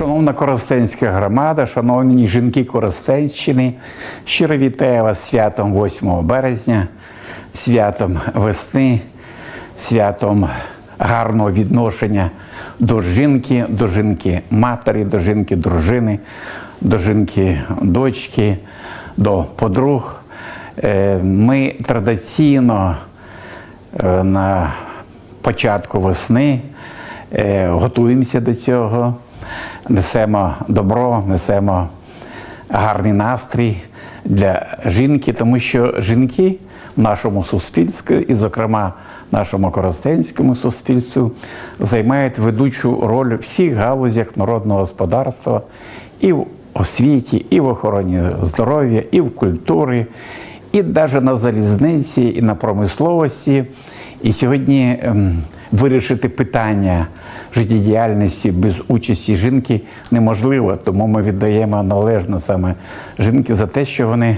Шановна Коростенська громада, шановні жінки Коростенщини, щиро вітаю вас святом 8 березня, святом весни, святом гарного відношення до жінки, до жінки матері, до жінки дружини, до жінки дочки, до подруг. Е, Ми традиційно е, на початку весни е, готуємося до цього, несемо добро, несемо гарний настрій для жінки, тому що жінки в нашому суспільстві, і, зокрема, в нашому коростенському суспільстві, займають ведучу роль в всіх галузях народного господарства і в освіті, і в охороні здоров'я, і в культурі, і навіть на залізниці, і на промисловості. І сьогодні ем, вирішити питання життєдіяльності без участі жінки неможливо, тому ми віддаємо належно саме жінки за те, що вони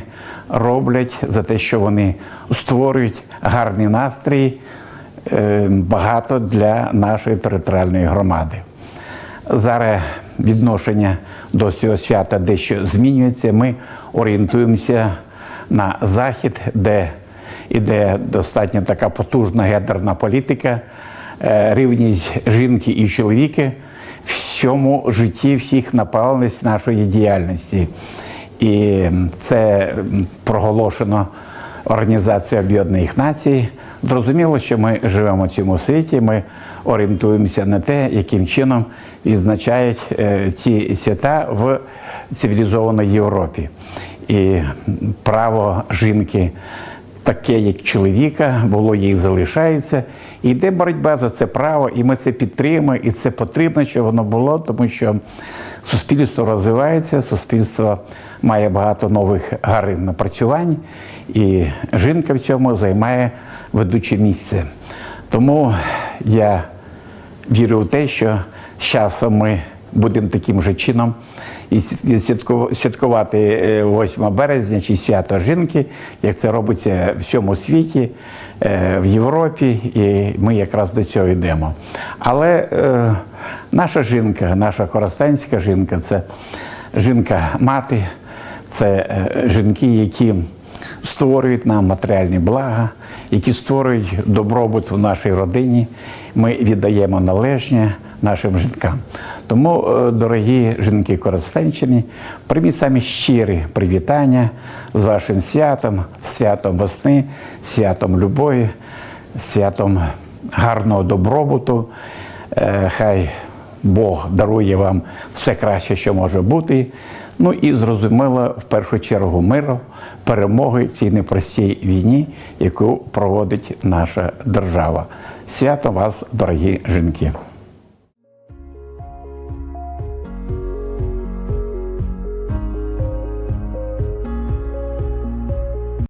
роблять, за те, що вони створюють гарний настрій, е, багато для нашої територіальної громади. Зараз відношення до цього свята дещо змінюється. Ми орієнтуємося на захід, де іде достатньо така потужна гендерна політика, рівність жінки і чоловіка в всьому житті всіх направленість нашої діяльності. І це проголошено Організація Об'єднаних Націй. Зрозуміло, що ми живемо в цьому світі, ми орієнтуємося на те, яким чином відзначають е, ці свята в цивілізованій Європі. І право жінки. Таке, як чоловіка, було їх залишається. І йде боротьба за це право, і ми це підтримуємо, і це потрібно, щоб воно було, тому що суспільство розвивається, суспільство має багато нових гарних напрацювань, і жінка в цьому займає ведуче місце. Тому я вірю в те, що з часом ми будемо таким же чином і святку- святкувати е, 8 березня чи свято жінки, як це робиться в всьому світі, е, в Європі, і ми якраз до цього йдемо. Але е, наша жінка, наша коростенська жінка це жінка-мати, це е, жінки, які створюють нам матеріальні блага, які створюють добробут в нашій родині. Ми віддаємо належне нашим жінкам. Тому, е, дорогі жінки Коростенщини, прийміть самі щирі привітання з вашим святом, святом весни, святом любові, святом гарного добробуту. Е, Хай Бог дарує вам все краще, що може бути. Ну і зрозуміло, в першу чергу миру, перемоги в цій непростій війні, яку проводить наша держава. Свято вас, дорогі жінки!